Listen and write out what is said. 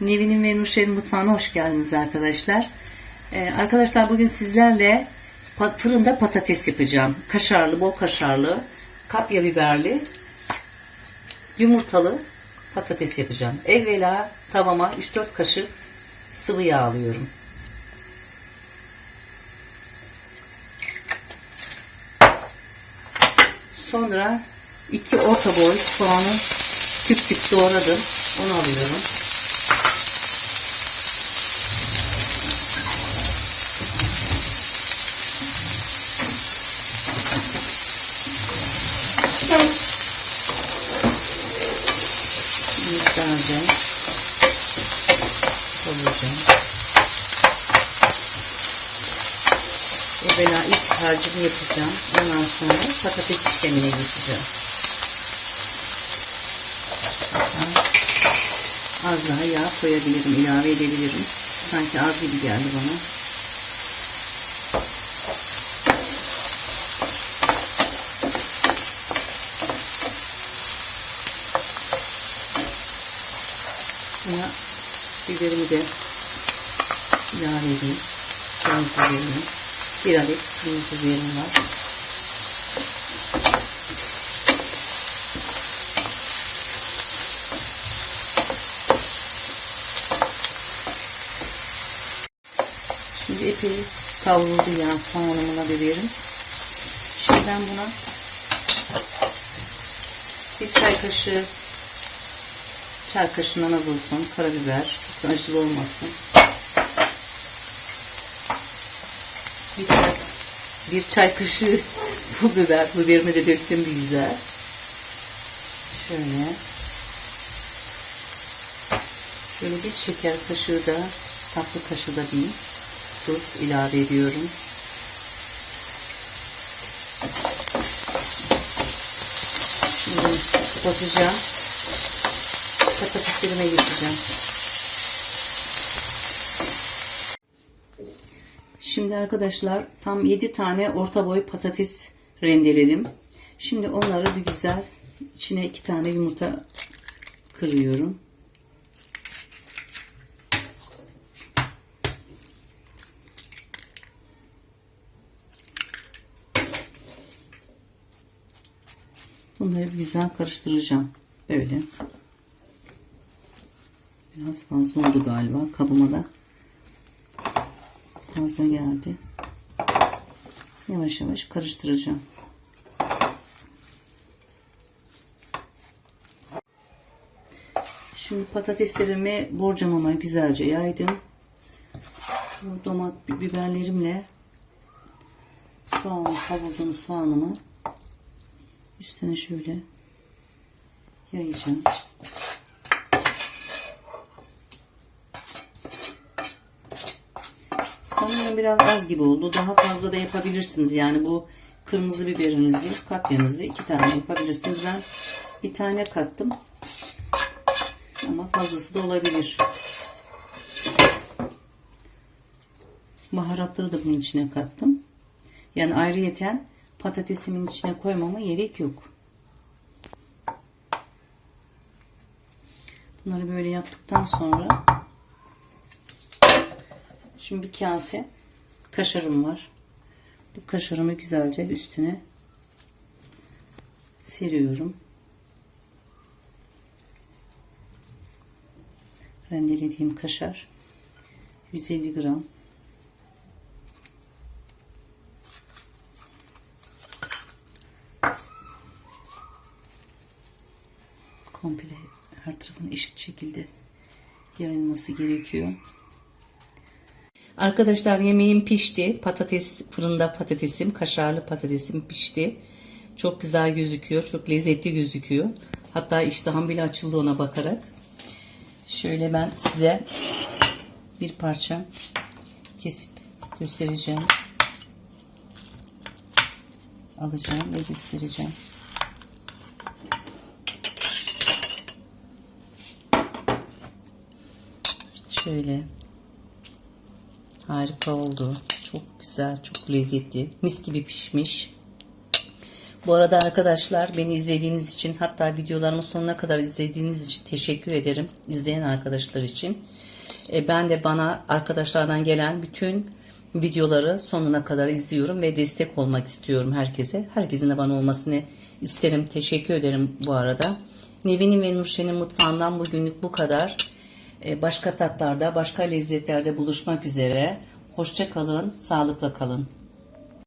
Nevin'in ve Nurşehir'in mutfağına hoş geldiniz arkadaşlar. Ee, arkadaşlar bugün sizlerle fırında patates yapacağım. Kaşarlı, bol kaşarlı, kapya biberli, yumurtalı patates yapacağım. Evvela tavama 3-4 kaşık sıvı yağ alıyorum. Sonra iki orta boy soğanı küp küp doğradım. Onu alıyorum. Güzelce kavuracağım. Evvela iç harcımı yapacağım. Ondan sonra patates işlemine geçeceğim. Az daha yağ koyabilirim, ilave edebilirim. Sanki az gibi geldi bana. Buna biberimi de ilave edeyim. Kırmızı biberimi. Bir adet kırmızı biberim var. Şimdi epey kavruldu ya soğanımla biberim. Şimdi ben buna bir çay kaşığı çay kaşığından az olsun karabiber acılı olmasın. Bir çay, bir çay kaşığı bu biber biberimi de döktüm bir güzel. Şöyle şöyle bir şeker kaşığı da tatlı kaşığı da değil tuz ilave ediyorum. Şimdi kapatacağım. Patateslerime geçeceğim. Şimdi arkadaşlar tam 7 tane orta boy patates rendeledim. Şimdi onları bir güzel içine 2 tane yumurta kırıyorum. Bunları bir güzel karıştıracağım. Böyle. Biraz fazla oldu galiba. Kabıma da fazla geldi. Yavaş yavaş karıştıracağım. Şimdi patateslerimi borcamama güzelce yaydım. Bu domat biberlerimle soğan kavurduğum soğanımı üstüne şöyle yayacağım. Biraz az gibi oldu. Daha fazla da yapabilirsiniz. Yani bu kırmızı biberinizi, kapyanızı iki tane yapabilirsiniz. Ben bir tane kattım. Ama fazlası da olabilir. Baharatları da bunun içine kattım. Yani ayrıyeten patatesimin içine koymama gerek yok. Bunları böyle yaptıktan sonra şimdi bir kase kaşarım var. Bu kaşarımı güzelce üstüne seriyorum. Rendelediğim kaşar 150 gram. komple her tarafına eşit şekilde yayılması gerekiyor. Arkadaşlar yemeğim pişti. Patates fırında patatesim, kaşarlı patatesim pişti. Çok güzel gözüküyor. Çok lezzetli gözüküyor. Hatta iştahım bile açıldı ona bakarak. Şöyle ben size bir parça kesip göstereceğim. Alacağım ve göstereceğim. Şöyle. Harika oldu. Çok güzel, çok lezzetli. Mis gibi pişmiş. Bu arada arkadaşlar beni izlediğiniz için hatta videolarımı sonuna kadar izlediğiniz için teşekkür ederim. İzleyen arkadaşlar için. E, ben de bana arkadaşlardan gelen bütün videoları sonuna kadar izliyorum ve destek olmak istiyorum herkese. Herkesin de bana olmasını isterim. Teşekkür ederim bu arada. Nevin'in ve Nurşen'in mutfağından bugünlük bu kadar. E, başka tatlarda, başka lezzetlerde buluşmak üzere. Hoşça kalın, sağlıkla kalın.